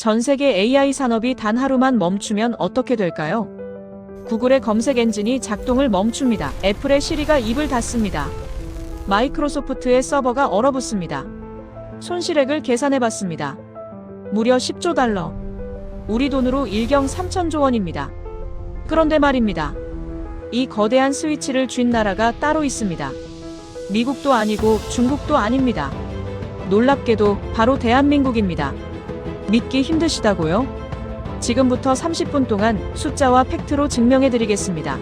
전 세계 AI 산업이 단 하루만 멈추면 어떻게 될까요? 구글의 검색 엔진이 작동을 멈춥니다. 애플의 시리가 입을 닫습니다. 마이크로소프트의 서버가 얼어붙습니다. 손실액을 계산해봤습니다. 무려 10조 달러. 우리 돈으로 일경 3천조 원입니다. 그런데 말입니다. 이 거대한 스위치를 쥔 나라가 따로 있습니다. 미국도 아니고 중국도 아닙니다. 놀랍게도 바로 대한민국입니다. 믿기 힘드시다고요? 지금부터 30분 동안 숫자와 팩트로 증명해 드리겠습니다.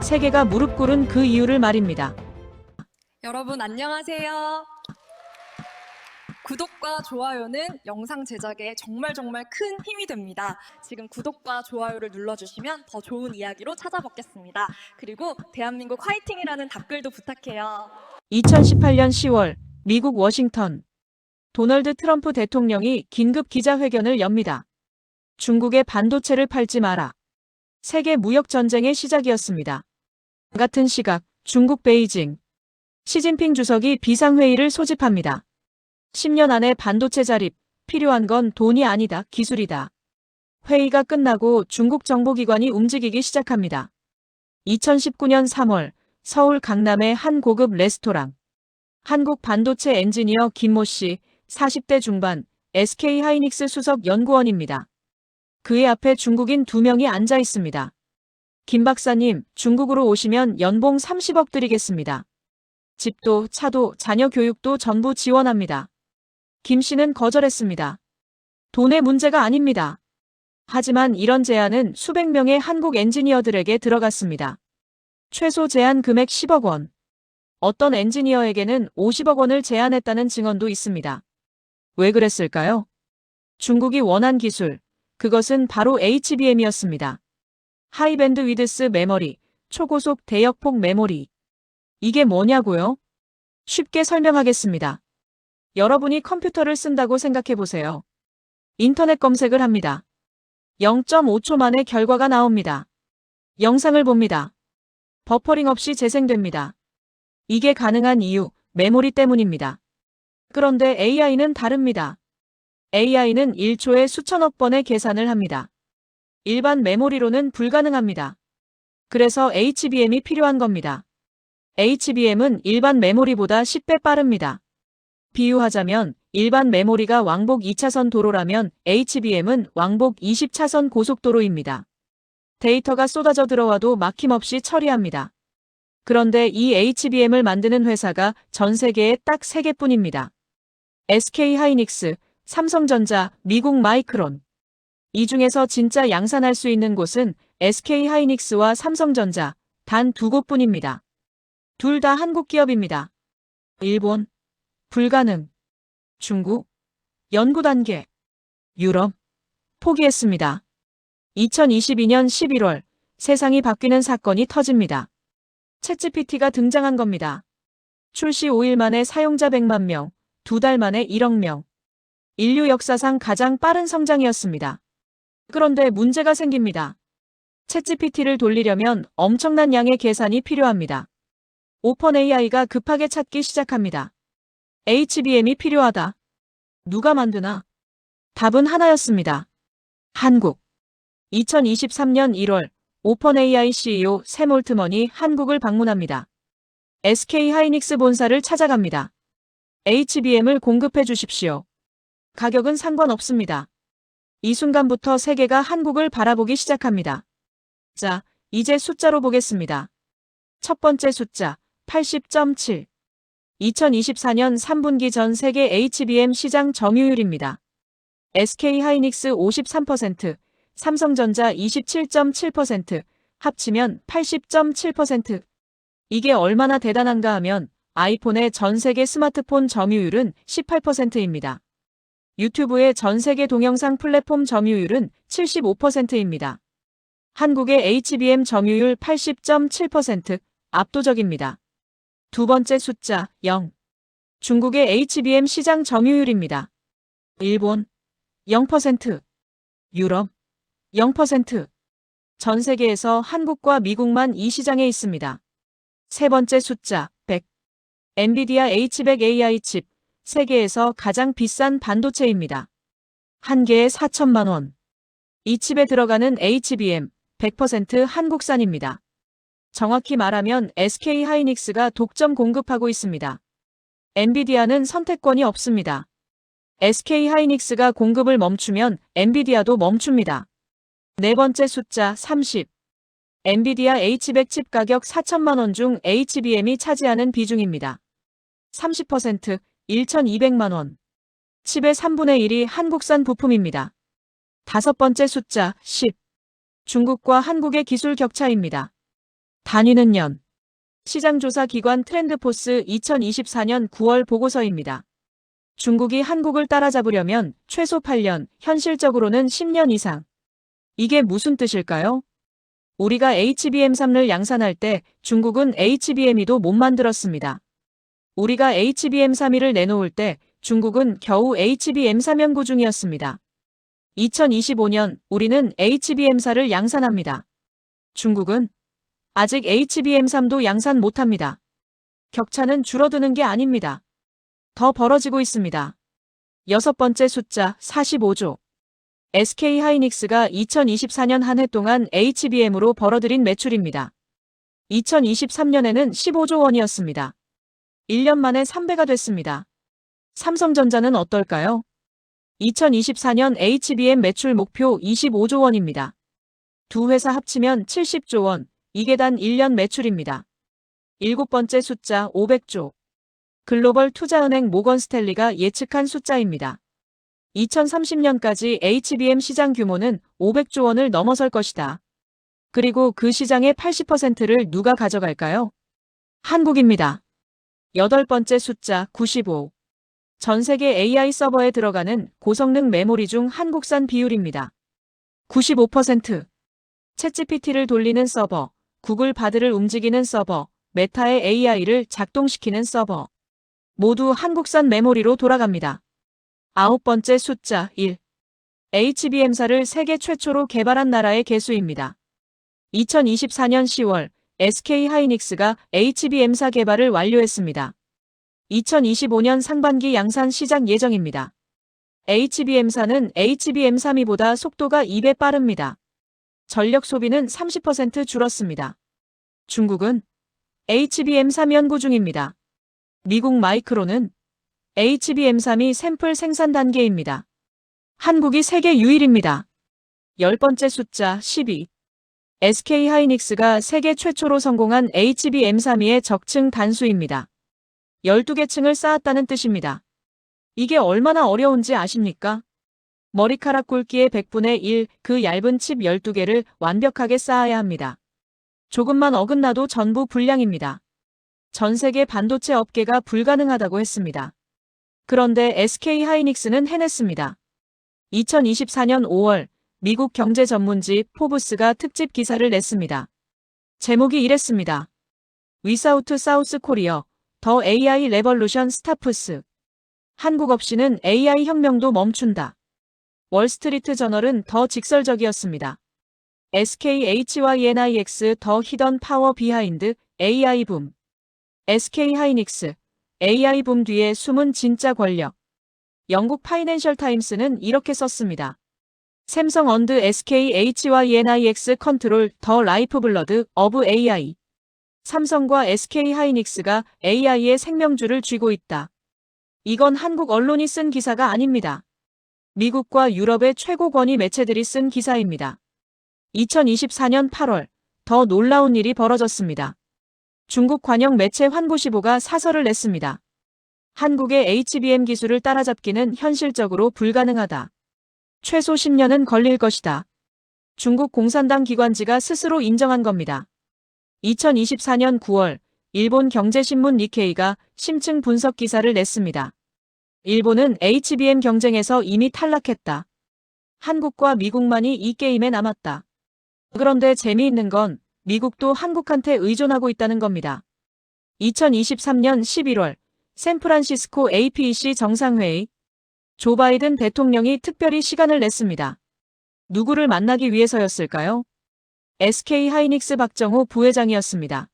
세계가 무릎 꿇은 그 이유를 말입니다. 여러분 안녕하세요. 구독과 좋아요는 영상 제작에 정말 정말 큰 힘이 됩니다. 지금 구독과 좋아요를 눌러주시면 더 좋은 이야기로 찾아뵙겠습니다. 그리고 대한민국 화이팅이라는 답글도 부탁해요. 2018년 10월 미국 워싱턴 도널드 트럼프 대통령이 긴급 기자회견을 엽니다. 중국의 반도체를 팔지 마라. 세계 무역 전쟁의 시작이었습니다. 같은 시각 중국 베이징 시진핑 주석이 비상회의를 소집합니다. 10년 안에 반도체 자립 필요한 건 돈이 아니다 기술이다. 회의가 끝나고 중국 정보기관이 움직이기 시작합니다. 2019년 3월 서울 강남의 한 고급 레스토랑. 한국 반도체 엔지니어 김모 씨, 40대 중반, SK 하이닉스 수석 연구원입니다. 그의 앞에 중국인 두 명이 앉아 있습니다. 김 박사님, 중국으로 오시면 연봉 30억 드리겠습니다. 집도, 차도, 자녀 교육도 전부 지원합니다. 김 씨는 거절했습니다. 돈의 문제가 아닙니다. 하지만 이런 제안은 수백 명의 한국 엔지니어들에게 들어갔습니다. 최소 제한 금액 10억 원. 어떤 엔지니어에게는 50억 원을 제안했다는 증언도 있습니다. 왜 그랬을까요? 중국이 원한 기술, 그것은 바로 HBM이었습니다. 하이밴드 위드스 메모리, 초고속 대역폭 메모리. 이게 뭐냐고요? 쉽게 설명하겠습니다. 여러분이 컴퓨터를 쓴다고 생각해 보세요. 인터넷 검색을 합니다. 0.5초 만에 결과가 나옵니다. 영상을 봅니다. 버퍼링 없이 재생됩니다. 이게 가능한 이유, 메모리 때문입니다. 그런데 AI는 다릅니다. AI는 1초에 수천억 번의 계산을 합니다. 일반 메모리로는 불가능합니다. 그래서 HBM이 필요한 겁니다. HBM은 일반 메모리보다 10배 빠릅니다. 비유하자면 일반 메모리가 왕복 2차선 도로라면 HBM은 왕복 20차선 고속도로입니다. 데이터가 쏟아져 들어와도 막힘없이 처리합니다. 그런데 이 HBM을 만드는 회사가 전 세계에 딱 3개뿐입니다. SK 하이닉스, 삼성전자, 미국 마이크론. 이 중에서 진짜 양산할 수 있는 곳은 SK 하이닉스와 삼성전자 단 두 곳뿐입니다. 둘 다 한국 기업입니다. 일본 불가능. 중국 연구 단계. 유럽 포기했습니다. 2022년 11월 세상이 바뀌는 사건이 터집니다. 챗GPT가 등장한 겁니다. 출시 5일 만에 사용자 100만 명, 두 달 만에 1억 명. 인류 역사상 가장 빠른 성장이었습니다. 그런데 문제가 생깁니다. 챗GPT를 돌리려면 엄청난 양의 계산이 필요합니다. 오픈 AI가 급하게 찾기 시작합니다. HBM이 필요하다. 누가 만드나? 답은 하나였습니다. 한국. 2023년 1월 오펀AI CEO 샘 올트먼이 한국을 방문합니다. SK 하이닉스 본사를 찾아갑니다. HBM을 공급해 주십시오. 가격은 상관없습니다. 이 순간부터 세계가 한국을 바라보기 시작합니다. 자, 이제 숫자로 보겠습니다. 첫 번째 숫자 80.7. 2024년 3분기 전 세계 HBM 시장 점유율입니다. SK 하이닉스 53%, 삼성전자 27.7%, 합치면 80.7%. 이게 얼마나 대단한가 하면 아이폰의 전 세계 스마트폰 점유율은 18%입니다. 유튜브의 전 세계 동영상 플랫폼 점유율은 75%입니다. 한국의 HBM 점유율 80.7% 압도적입니다. 두 번째 숫자 0. 중국의 HBM 시장 점유율입니다. 일본 0%, 유럽 0%. 전 세계에서 한국과 미국만 이 시장에 있습니다. 세 번째 숫자 100. 엔비디아 H100 AI 칩 세계에서 가장 비싼 반도체입니다. 한 개에 4천만 원. 이 칩에 들어가는 HBM 100% 한국산입니다. 정확히 말하면 SK 하이닉스가 독점 공급하고 있습니다. 엔비디아는 선택권이 없습니다. SK 하이닉스가 공급을 멈추면 엔비디아도 멈춥니다. 네 번째 숫자 30. 엔비디아 H100 칩 가격 4천만 원 중 HBM이 차지하는 비중입니다. 30% 1,200만 원. 칩의 3분의 1이 한국산 부품입니다. 다섯 번째 숫자 10. 중국과 한국의 기술 격차입니다. 단위는 년. 시장조사 기관 트렌드포스 2024년 9월 보고서입니다. 중국이 한국을 따라잡으려면 최소 8년, 현실적으로는 10년 이상. 이게 무슨 뜻일까요? 우리가 HBM3를 양산할 때 중국은 HBM2도 못 만들었습니다. 우리가 HBM3를 내놓을 때 중국은 겨우 HBM3 연구 중이었습니다. 2025년 우리는 HBM4를 양산합니다. 중국은 아직 HBM3도 양산 못합니다. 격차는 줄어드는 게 아닙니다. 더 벌어지고 있습니다. 여섯 번째 숫자 45조. SK 하이닉스가 2024년 한 해 동안 HBM으로 벌어들인 매출입니다. 2023년에는 15조 원이었습니다. 1년 만에 3배가 됐습니다. 삼성전자는 어떨까요? 2024년 HBM 매출 목표 25조 원입니다. 두 회사 합치면 70조 원, 이게 단 1년 매출입니다. 일곱 번째 숫자 500조. 글로벌 투자은행 모건 스탠리가 예측한 숫자입니다. 2030년까지 HBM 시장 규모는 500조 원을 넘어설 것이다. 그리고 그 시장의 80%를 누가 가져갈까요? 한국입니다. 여덟 번째 숫자 95. 전 세계 AI 서버에 들어가는 고성능 메모리 중 한국산 비율입니다. 95%. 챗GPT를 돌리는 서버, 구글 바드를 움직이는 서버, 메타의 AI를 작동시키는 서버. 모두 한국산 메모리로 돌아갑니다. 아홉 번째 숫자 1. HBM사를 세계 최초로 개발한 나라의 개수입니다. 2024년 10월 SK 하이닉스가 HBM사 개발을 완료했습니다. 2025년 상반기 양산 시작 예정입니다. HBM사는 HBM3이보다 속도가 2배 빠릅니다. 전력 소비는 30% 줄었습니다. 중국은 HBM3 연구 중입니다. 미국 마이크로는 HBM3이 샘플 생산 단계입니다. 한국이 세계 유일입니다. 열 번째 숫자 12. SK 하이닉스가 세계 최초로 성공한 HBM3의 적층 단수입니다. 12개 층을 쌓았다는 뜻입니다. 이게 얼마나 어려운지 아십니까? 머리카락 굵기의 100분의 1, 그 얇은 칩 12개를 완벽하게 쌓아야 합니다. 조금만 어긋나도 전부 불량입니다. 전 세계 반도체 업계가 불가능하다고 했습니다. 그런데 SK 하이닉스는 해냈습니다. 2024년 5월 미국 경제 전문지 포브스가 특집 기사를 냈습니다. 제목이 이랬습니다. 위사우트 사우스 코리어 더 AI 레벌루션 스타프스 한국 없이는 AI 혁명도 멈춘다. 월스트리트 저널은 더 직설적이었습니다. SKHYNIX 더 히던 파워 비하인드 AI 붐 SK 하이닉스 AI 붐 뒤에 숨은 진짜 권력 영국 파이낸셜 타임스는 이렇게 썼습니다. 샘성 언드 SKHYNIX 컨트롤 더 라이프 블러드 어브 AI 삼성과 SK 하이닉스가 AI의 생명줄을 쥐고 있다. 이건 한국 언론이 쓴 기사가 아닙니다. 미국과 유럽의 최고 권위 매체들이 쓴 기사입니다. 2024년 8월 더 놀라운 일이 벌어졌습니다. 중국 관영 매체 환구시보가 사설을 냈습니다. 한국의 HBM 기술을 따라잡기는 현실적으로 불가능하다. 최소 10년은 걸릴 것이다. 중국 공산당 기관지가 스스로 인정한 겁니다. 2024년 9월 일본 경제신문 니케이가 심층 분석 기사를 냈습니다. 일본은 HBM 경쟁에서 이미 탈락했다. 한국과 미국만이 이 게임에 남았다. 그런데 재미있는 건 미국도 한국한테 의존하고 있다는 겁니다. 2023년 11월 샌프란시스코 APEC 정상회의 조 바이든 대통령이 특별히 시간을 냈습니다. 누구를 만나기 위해서였을까요? SK 하이닉스 박정호 부회장이었습니다.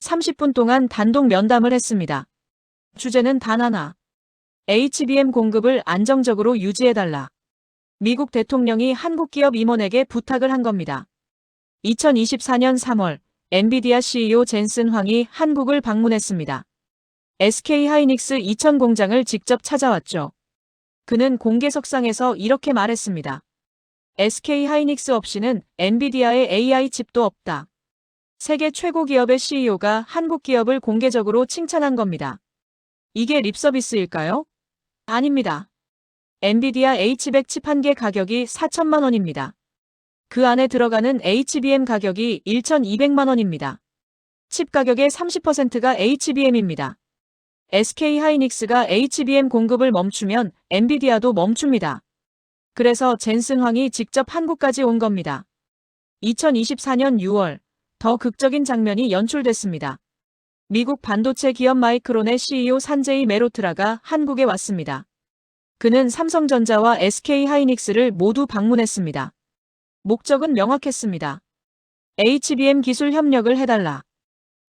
30분 동안 단독 면담을 했습니다. 주제는 단 하나. HBM 공급을 안정적으로 유지해달라. 미국 대통령이 한국 기업 임원에게 부탁을 한 겁니다. 2024년 3월 엔비디아 CEO 젠슨 황이 한국을 방문했습니다. SK 하이닉스 이천 공장을 직접 찾아왔죠. 그는 공개석상에서 이렇게 말했습니다. SK 하이닉스 없이는 엔비디아의 AI 칩도 없다. 세계 최고 기업의 CEO가 한국 기업을 공개적으로 칭찬한 겁니다. 이게 립서비스일까요? 아닙니다. 엔비디아 H100 칩 한 개 가격이 4천만 원입니다. 그 안에 들어가는 HBM 가격이 1,200만 원입니다. 칩 가격의 30%가 HBM입니다. SK 하이닉스가 HBM 공급을 멈추면 엔비디아도 멈춥니다. 그래서 젠슨 황이 직접 한국까지 온 겁니다. 2024년 6월 더 극적인 장면이 연출됐습니다. 미국 반도체 기업 마이크론의 CEO 산제이 메로트라가 한국에 왔습니다. 그는 삼성전자와 SK 하이닉스를 모두 방문했습니다. 목적은 명확했습니다. HBM 기술 협력을 해달라.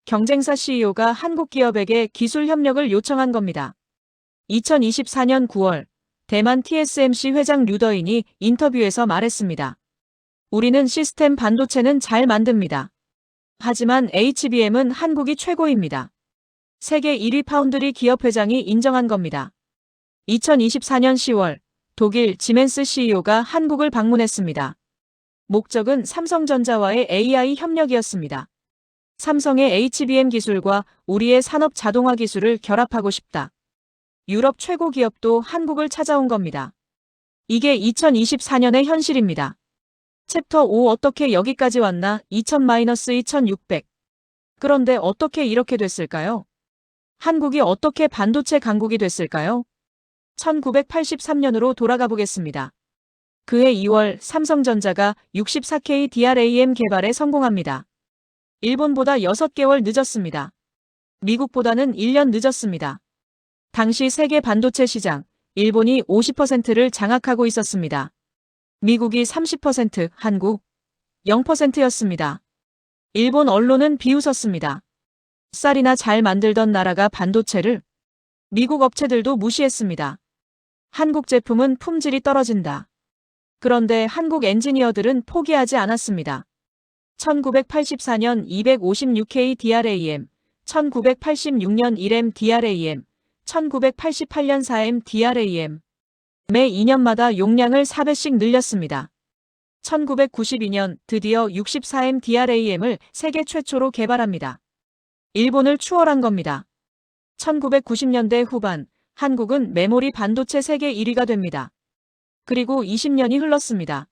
경쟁사 CEO가 한국 기업에게 기술 협력을 요청한 겁니다. 2024년 9월 대만 TSMC 회장 류더인이 인터뷰에서 말했습니다. 우리는 시스템 반도체는 잘 만듭니다. 하지만 HBM은 한국이 최고입니다. 세계 1위 파운드리 기업 회장이 인정한 겁니다. 2024년 10월 독일 지멘스 CEO가 한국을 방문했습니다. 목적은 삼성전자와의 AI 협력이었습니다. 삼성의 HBM 기술과 우리의 산업 자동화 기술을 결합하고 싶다. 유럽 최고 기업도 한국을 찾아온 겁니다. 이게 2024년의 현실입니다. 챕터 5 어떻게 여기까지 왔나 2000-2600. 그런데 어떻게 이렇게 됐을까요? 한국이 어떻게 반도체 강국이 됐을까요? 1983년으로 돌아가 보겠습니다. 그해 2월 삼성전자가 64K DRAM 개발에 성공합니다. 일본보다 6개월 늦었습니다. 미국보다는 1년 늦었습니다. 당시 세계 반도체 시장, 일본이 50%를 장악하고 있었습니다. 미국이 30%, 한국 0%였습니다. 일본 언론은 비웃었습니다. 쌀이나 잘 만들던 나라가 반도체를 미국 업체들도 무시했습니다. 한국 제품은 품질이 떨어진다. 그런데 한국 엔지니어들은 포기하지 않았습니다. 1984년 256K DRAM, 1986년 1M DRAM, 1988년 4M DRAM. 매 2년마다 용량을 4배씩 늘렸습니다. 1992년 드디어 64M DRAM을 세계 최초로 개발합니다. 일본을 추월한 겁니다. 1990년대 후반 한국은 메모리 반도체 세계 1위가 됩니다. 그리고 20년이 흘렀습니다.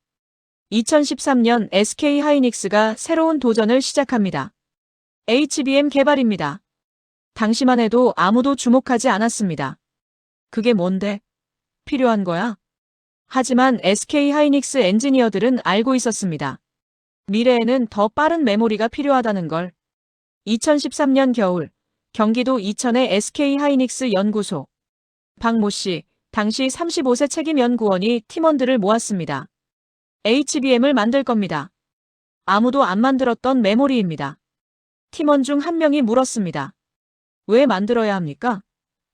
2013년 SK 하이닉스가 새로운 도전을 시작합니다. HBM 개발입니다. 당시만 해도 아무도 주목하지 않았습니다. 그게 뭔데? 필요한 거야? 하지만 SK 하이닉스 엔지니어들은 알고 있었습니다. 미래에는 더 빠른 메모리가 필요하다는 걸. 2013년 겨울, 경기도 이천의 SK 하이닉스 연구소. 박모 씨, 당시 35세 책임 연구원이 팀원들을 모았습니다. HBM을 만들 겁니다. 아무도 안 만들었던 메모리입니다. 팀원 중 한 명이 물었습니다. 왜 만들어야 합니까?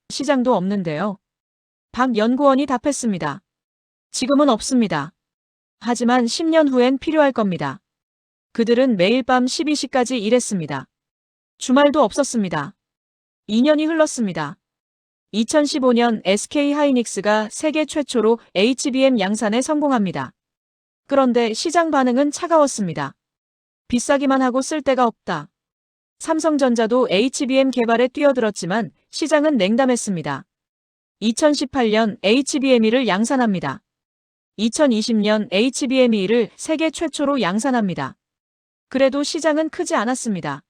시장도 없는데요. 박 연구원이 답했습니다. 지금은 없습니다. 하지만 10년 후엔 필요할 겁니다. 그들은 매일 밤 12시까지 일했습니다. 주말도 없었습니다. 2년이 흘렀습니다. 2015년 SK 하이닉스가 세계 최초로 HBM 양산에 성공합니다. 그런데 시장 반응은 차가웠습니다. 비싸기만 하고 쓸 데가 없다. 삼성전자도 HBM 개발에 뛰어들었지만 시장은 냉담했습니다. 2018년 HBM2를 양산합니다. 2020년 HBM2를 세계 최초로 양산합니다. 그래도 시장은 크지 않았습니다.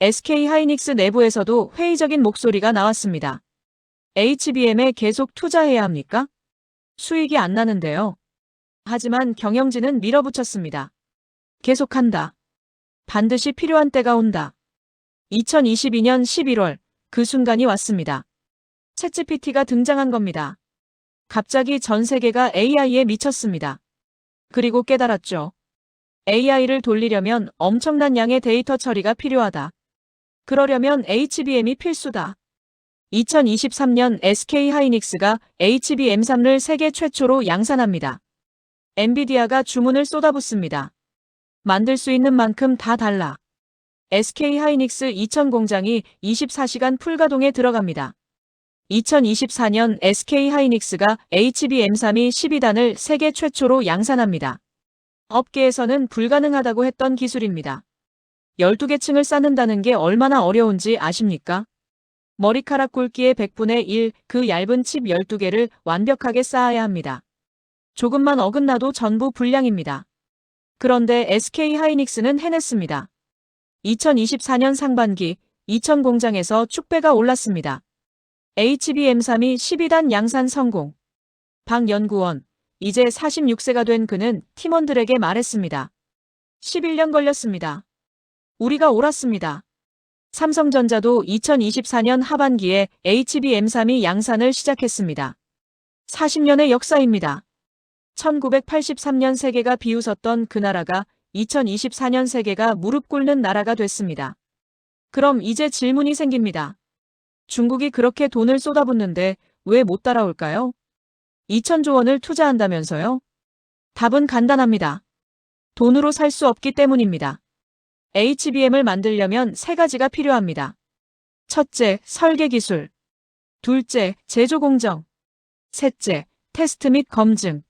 SK 하이닉스 내부에서도 회의적인 목소리가 나왔습니다. HBM에 계속 투자해야 합니까? 수익이 안 나는데요. 하지만 경영진은 밀어붙였습니다. 계속한다. 반드시 필요한 때가 온다. 2022년 11월 그 순간이 왔습니다. 챗GPT가 등장한 겁니다. 갑자기 전 세계가 AI에 미쳤습니다. 그리고 깨달았죠. AI를 돌리려면 엄청난 양의 데이터 처리가 필요하다. 그러려면 HBM이 필수다. 2023년 SK 하이닉스가 HBM3를 세계 최초로 양산합니다. 엔비디아가 주문을 쏟아붓습니다. 만들 수 있는 만큼 다 달라. SK 하이닉스 2000 공장이 24시간 풀가동에 들어갑니다. 2024년 SK 하이닉스가 HBM3이 12단을 세계 최초로 양산합니다. 업계에서는 불가능하다고 했던 기술입니다. 12개 층을 쌓는다는 게 얼마나 어려운지 아십니까? 머리카락 굵기의 100분의 1, 그 얇은 칩 12개를 완벽하게 쌓아야 합니다. 조금만 어긋나도 전부 불량입니다. 그런데 SK 하이닉스는 해냈습니다. 2024년 상반기 2000 공장에서 축배가 올랐습니다. HBM3이 12단 양산 성공. 박 연구원, 이제 46세가 된 그는 팀원들에게 말했습니다. 11년 걸렸습니다. 우리가 옳았습니다. 삼성전자도 2024년 하반기에 HBM3이 양산을 시작했습니다. 40년의 역사입니다. 1983년 세계가 비웃었던 그 나라가 2024년 세계가 무릎 꿇는 나라가 됐습니다. 그럼 이제 질문이 생깁니다. 중국이 그렇게 돈을 쏟아붓는데 왜 못 따라올까요? 2천조 원을 투자한다면서요? 답은 간단합니다. 돈으로 살 수 없기 때문입니다. HBM을 만들려면 세 가지가 필요합니다. 첫째, 설계 기술. 둘째, 제조 공정. 셋째, 테스트 및 검증.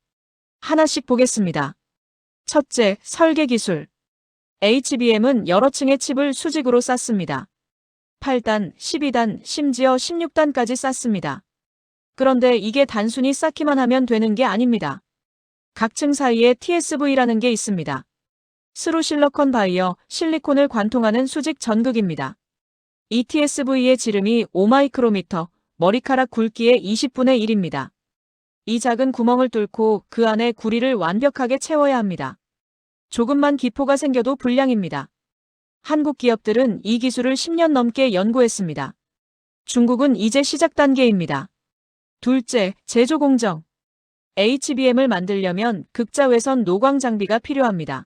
하나씩 보겠습니다. 첫째, 설계 기술. HBM은 여러 층의 칩을 수직으로 쌓습니다. 8단, 12단, 심지어 16단까지 쌓습니다. 그런데 이게 단순히 쌓기만 하면 되는 게 아닙니다. 각 층 사이에 TSV라는 게 있습니다. 스루 실러컨 바이어, 실리콘을 관통하는 수직 전극입니다. 이 TSV의 지름이 5마이크로미터, 머리카락 굵기의 20분의 1입니다. 이 작은 구멍을 뚫고 그 안에 구리를 완벽하게 채워야 합니다. 조금만 기포가 생겨도 불량입니다. 한국 기업들은 이 기술을 10년 넘게 연구했습니다. 중국은 이제 시작 단계입니다. 둘째, 제조 공정. HBM을 만들려면 극자외선 노광 장비가 필요합니다.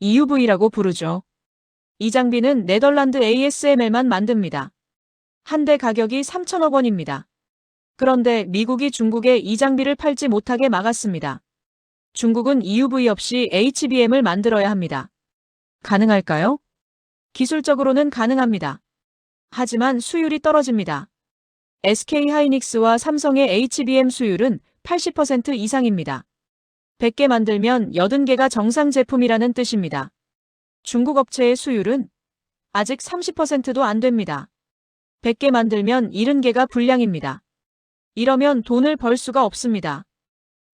EUV라고 부르죠. 이 장비는 네덜란드 ASML만 만듭니다. 한 대 가격이 3천억 원입니다. 그런데 미국이 중국에 이 장비를 팔지 못하게 막았습니다. 중국은 EUV 없이 HBM을 만들어야 합니다. 가능할까요? 기술적으로는 가능합니다. 하지만 수율이 떨어집니다. SK 하이닉스와 삼성의 HBM 수율은 80% 이상입니다. 100개 만들면 80개가 정상 제품이라는 뜻입니다. 중국 업체의 수율은 아직 30%도 안 됩니다. 100개 만들면 70개가 불량입니다. 이러면 돈을 벌 수가 없습니다.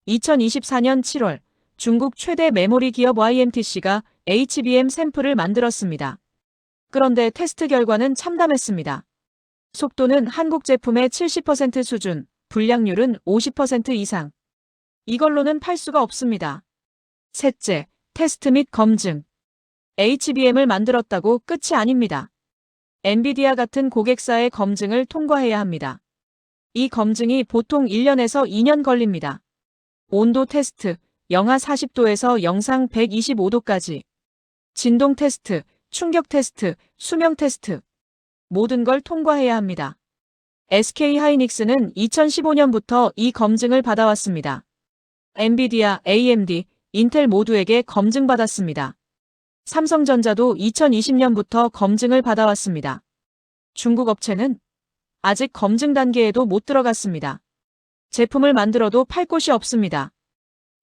2024년 7월 중국 최대 메모리 기업 YMTC가 HBM 샘플을 만들었습니다. 그런데 테스트 결과는 참담했습니다. 속도는 한국 제품의 70% 수준, 불량률은 50% 이상. 이걸로는 팔 수가 없습니다. 셋째, 테스트 및 검증. HBM을 만들었다고 끝이 아닙니다. 엔비디아 같은 고객사의 검증을 통과해야 합니다. 이 검증이 보통 1년에서 2년 걸립니다. 온도 테스트, 영하 40도에서 영상 125도까지. 진동 테스트, 충격 테스트, 수명 테스트. 모든 걸 통과해야 합니다. SK 하이닉스는 2015년부터 이 검증을 받아왔습니다. 엔비디아, AMD, 인텔 모두에게 검증받았습니다. 삼성전자도 2020년부터 검증을 받아왔습니다. 중국 업체는 아직 검증 단계에도 못 들어갔습니다. 제품을 만들어도 팔 곳이 없습니다.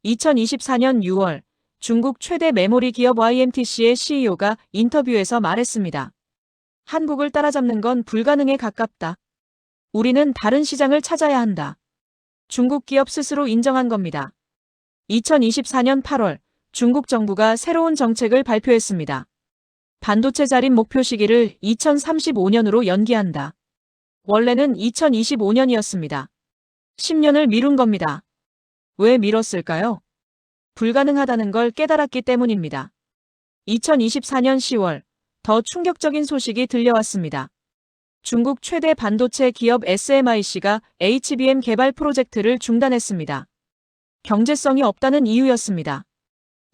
2024년 6월 중국 최대 메모리 기업 YMTC의 CEO가 인터뷰에서 말했습니다. 한국을 따라잡는 건 불가능에 가깝다. 우리는 다른 시장을 찾아야 한다. 중국 기업 스스로 인정한 겁니다. 2024년 8월 중국 정부가 새로운 정책을 발표했습니다. 반도체 자립 목표 시기를 2035년으로 연기한다. 원래는 2025년이었습니다. 10년을 미룬 겁니다. 왜 미뤘을까요? 불가능하다는 걸 깨달았기 때문입니다. 2024년 10월 더 충격적인 소식이 들려왔습니다. 중국 최대 반도체 기업 SMIC가 HBM 개발 프로젝트를 중단했습니다. 경제성이 없다는 이유였습니다.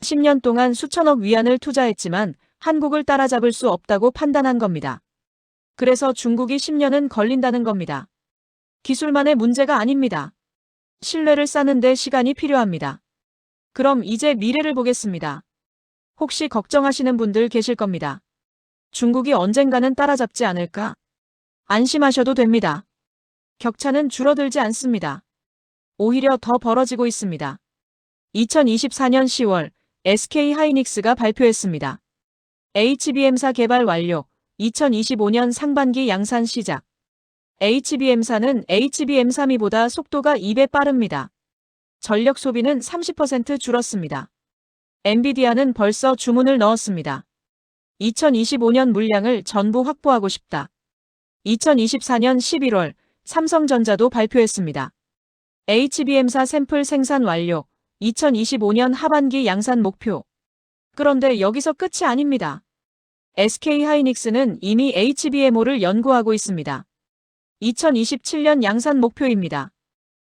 10년 동안 수천억 위안을 투자했지만 한국을 따라잡을 수 없다고 판단한 겁니다. 그래서 중국이 10년은 걸린다는 겁니다. 기술만의 문제가 아닙니다. 신뢰를 쌓는데 시간이 필요합니다. 그럼 이제 미래를 보겠습니다. 혹시 걱정하시는 분들 계실 겁니다. 중국이 언젠가는 따라잡지 않을까? 안심하셔도 됩니다. 격차는 줄어들지 않습니다. 오히려 더 벌어지고 있습니다. 2024년 10월 SK 하이닉스가 발표했습니다. HBM사 개발 완료, 2025년 상반기 양산 시작. HBM사는 HBM3이보다 속도가 2배 빠릅니다. 전력 소비는 30% 줄었습니다. 엔비디아는 벌써 주문을 넣었습니다. 2025년 물량을 전부 확보하고 싶다. 2024년 11월 삼성전자도 발표했습니다. HBM사 샘플 생산 완료, 2025년 하반기 양산 목표. 그런데 여기서 끝이 아닙니다. SK 하이닉스는 이미 HBM5를 연구하고 있습니다. 2027년 양산 목표입니다.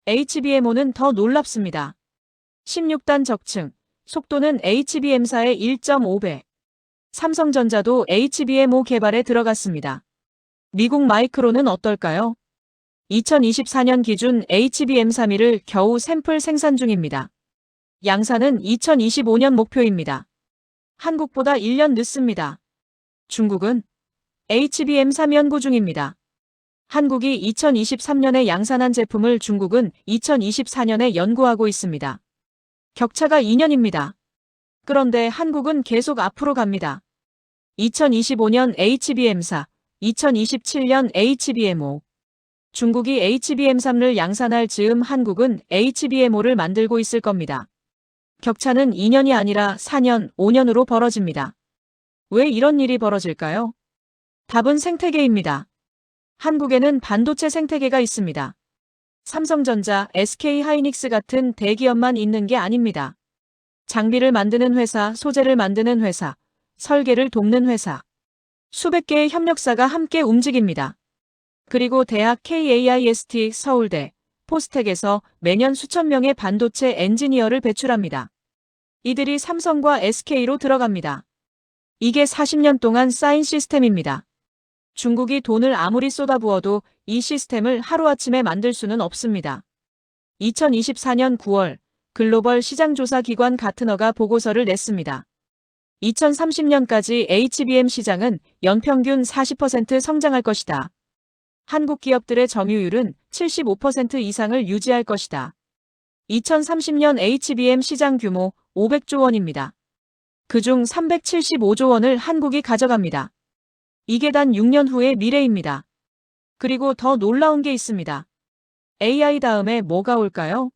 HBM5는 더 놀랍습니다. 16단 적층, 속도는 HBM4의 1.5배. 삼성전자도 HBM5 개발에 들어갔습니다. 미국 마이크로는 어떨까요? 2024년 기준 HBM3를 겨우 샘플 생산 중입니다. 양산은 2025년 목표입니다. 한국보다 1년 늦습니다. 중국은 HBM3 연구 중입니다. 한국이 2023년에 양산한 제품을 중국은 2024년에 연구하고 있습니다. 격차가 2년입니다. 그런데 한국은 계속 앞으로 갑니다. 2025년 HBM4, 2027년 HBM5. 중국이 HBM3를 양산할 즈음 한국은 HBM5를 만들고 있을 겁니다. 격차는 2년이 아니라 4년, 5년으로 벌어집니다. 왜 이런 일이 벌어질까요? 답은 생태계입니다. 한국에는 반도체 생태계가 있습니다. 삼성전자, SK 하이닉스 같은 대기업만 있는 게 아닙니다. 장비를 만드는 회사, 소재를 만드는 회사, 설계를 돕는 회사. 수백 개의 협력사가 함께 움직입니다. 그리고 대학 KAIST 서울대, 포스텍에서 매년 수천 명의 반도체 엔지니어를 배출합니다. 이들이 삼성과 SK로 들어갑니다. 이게 40년 동안 쌓인 시스템입니다. 중국이 돈을 아무리 쏟아부어도 이 시스템을 하루아침에 만들 수는 없습니다. 2024년 9월 글로벌 시장조사 기관 가트너가 보고서를 냈습니다. 2030년까지 HBM 시장은 연평균 40% 성장할 것이다. 한국 기업들의 점유율은 75% 이상을 유지할 것이다. 2030년 HBM 시장 규모 500조 원입니다. 그중 375조 원을 한국이 가져갑니다. 이게 단 6년 후의 미래입니다. 그리고 더 놀라운 게 있습니다. AI 다음에 뭐가 올까요?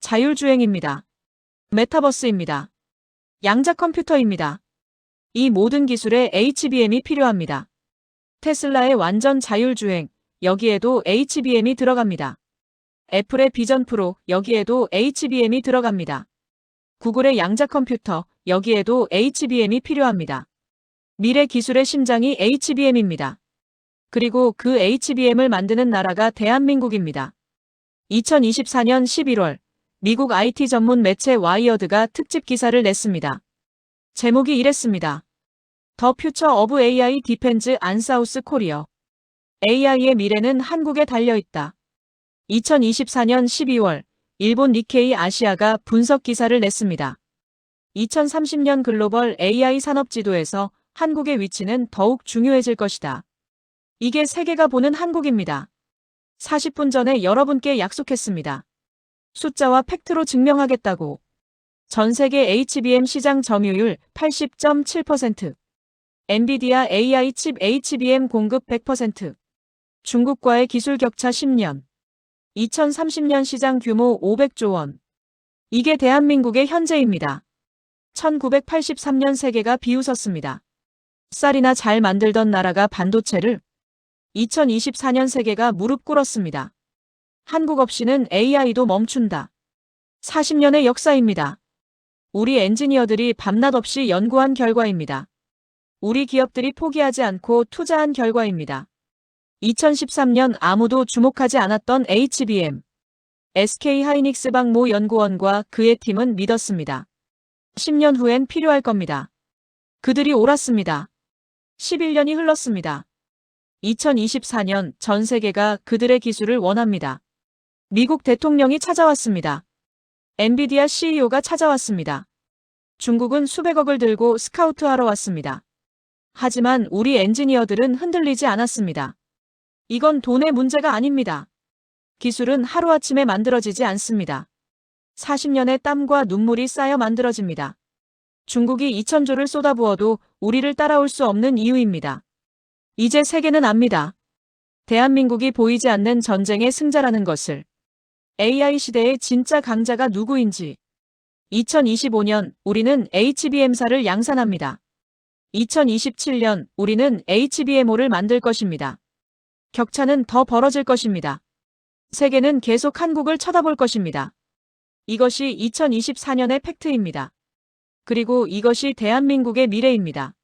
자율주행입니다. 메타버스입니다. 양자 컴퓨터입니다. 이 모든 기술에 HBM이 필요합니다. 테슬라의 완전 자율주행, 여기에도 HBM이 들어갑니다. 애플의 비전 프로, 여기에도 HBM이 들어갑니다. 구글의 양자 컴퓨터, 여기에도 HBM이 필요합니다. 미래 기술의 심장이 HBM입니다. 그리고 그 HBM을 만드는 나라가 대한민국입니다. 2024년 11월 미국 IT 전문 매체 와이어드가 특집 기사를 냈습니다. 제목이 이랬습니다. 더 퓨처 오브 AI 디펜즈 안 사우스 코리어. AI의 미래는 한국에 달려 있다. 2024년 12월 일본 니케이 아시아가 분석 기사를 냈습니다. 2030년 글로벌 AI 산업 지도에서 한국의 위치는 더욱 중요해질 것이다. 이게 세계가 보는 한국입니다. 40분 전에 여러분께 약속했습니다. 숫자와 팩트로 증명하겠다고. 전 세계 HBM 시장 점유율 80.7%. 엔비디아 AI 칩 HBM 공급 100%. 중국과의 기술 격차 10년. 2030년 시장 규모 500조 원. 이게 대한민국의 현재입니다. 1983년 세계가 비웃었습니다. 쌀이나 잘 만들던 나라가 반도체를 2024년 세계가 무릎 꿇었습니다. 한국 없이는 AI도 멈춘다. 40년의 역사입니다. 우리 엔지니어들이 밤낮 없이 연구한 결과입니다. 우리 기업들이 포기하지 않고 투자한 결과입니다. 2013년 아무도 주목하지 않았던 HBM. SK 하이닉스방 모 연구원과 그의 팀은 믿었습니다. 10년 후엔 필요할 겁니다. 그들이 옳았습니다. 11년이 흘렀습니다. 2024년 전 세계가 그들의 기술을 원합니다. 미국 대통령이 찾아왔습니다. 엔비디아 CEO가 찾아왔습니다. 중국은 수백억을 들고 스카우트하러 왔습니다. 하지만 우리 엔지니어들은 흔들리지 않았습니다. 이건 돈의 문제가 아닙니다. 기술은 하루아침에 만들어지지 않습니다. 40년의 땀과 눈물이 쌓여 만들어집니다. 중국이 2천조를 쏟아부어도 우리를 따라올 수 없는 이유입니다. 이제 세계는 압니다. 대한민국이 보이지 않는 전쟁의 승자라는 것을. AI 시대의 진짜 강자가 누구인지. 2025년 우리는 HBM사를 양산합니다. 2027년 우리는 HBMO를 만들 것입니다. 격차는 더 벌어질 것입니다. 세계는 계속 한국을 쳐다볼 것입니다. 이것이 2024년의 팩트입니다. 그리고 이것이 대한민국의 미래입니다.